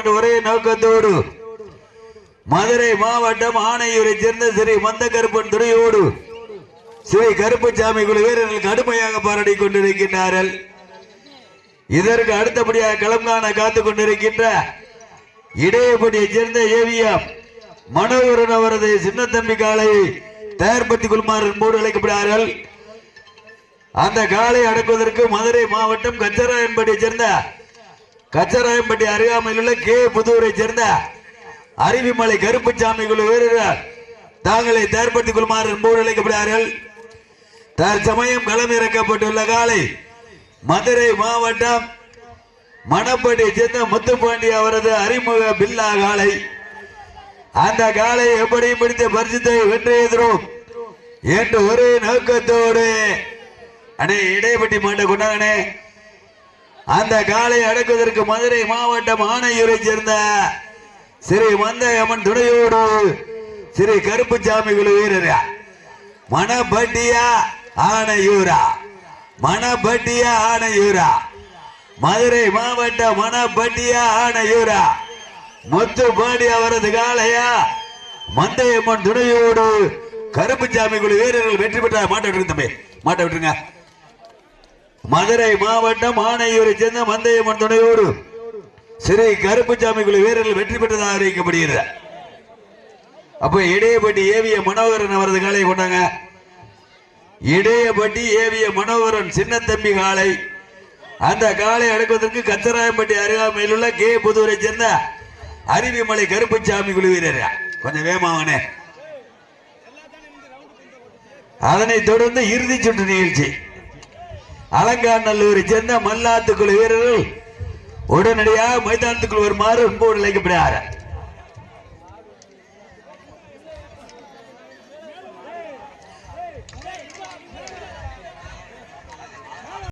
என்ற ஒரே நோக்கத்தோடு மதுரை மாவட்டம் ஆணையூரை சேர்ந்த ஸ்ரீ மந்த கருப்பன் துறையோடு ஸ்ரீ கருப்பசாமி குழு வீரர்கள் கடுமையாக பாராடி கொண்டிருக்கின்றார்கள். இதற்கு அடுத்தபடியாக களம் காண காத்துக் கொண்டிருக்கின்ற இடையப்பட்டியை சேர்ந்த ஏவிஎம் மனோகரன் அவரது சின்ன தம்பி காளையை தயார்படுத்திக் கொள்ளுமாறு மூடு அழைக்கப்படுகிறார்கள். அந்த காலை அடக்குவதற்கு மதுரை மாவட்டம் கச்சராயன்பட்டியை சேர்ந்த கச்சராயம்பட்டி அருகாமையில் உள்ள கே. புதூரை சேர்ந்த அருவிமலை கருப்புச்சாமி குழு வீரர்கள் தாங்களை தயார்படுத்திக் கொள்ளுமாறு மூடு அழைக்கப்படுகிறார்கள். தற்சமயம் களம் இறக்கப்பட்டுள்ள காலை மதுரை மாவட்டம் மணப்பட்டியை சேர்ந்த முத்துப்பாண்டி அவரது அறிமுக பில்லா காலை. அந்த காலை எப்படி பிடித்த பரிசுத்தை வென்று எதிரும் என்று ஒரே நோக்கத்தோடு அடே இடைப்பட்டி மாட்டை கொண்டாங்கனே அந்த காலை அடக்குவதற்கு மதுரை மாவட்டம் ஆனையூரை சேர்ந்த ஸ்ரீ மந்தயம்மன் துணையோடு ஸ்ரீ கருப்புசாமி குழு வீரர் மணப்பட்டியா ஆணையூரா மணப்பட்டியா ஆணையூரா மதுரை மாவட்டம் மணப்பட்டியா ஆணையூரா முத்துப்பாடி அவரது காளையா? மந்தையம்மன் துணையோடு கருப்புச்சாமி குழு வீரர்கள் வெற்றி பெற்ற மாட்ட விட்டுருங்க தம்பி. மாட்ட விட்டுருங்க. மதுரை மாவட்டம் ஆணையூரை சேர்ந்த மந்தையம்மன் துணையோடு ஸ்ரீ கருப்புச்சாமி குழு வீரர்கள் வெற்றி பெற்றதாக அறிவிக்கப்படுகிறார் அப்ப இடையப்பட்டி ஏவிய மனோகரன் அவரது காலை கொண்டாங்க. இடையப்பட்டி ஏவிய மனோகரன் சின்ன தம்பி காலை. அந்த காலை அடக்குவதற்கு கச்சராயம்பட்டி அருகாமையில் உள்ள கே புதூரை சேர்ந்த அருவிமலை கருப்புச்சாமி குழு வீரர். கொஞ்சம் வேமாவனே அதனைத் தொடர்ந்து இறுதி சுற்று நிகழ்ச்சி. அலங்காநல்லூரை சேர்ந்த மல்லாத்துக்குழு வீரர்கள் உடனடியாக மைதானத்துக்குள் வருமாறு அன்போடு அழைக்கப்படுகிறார்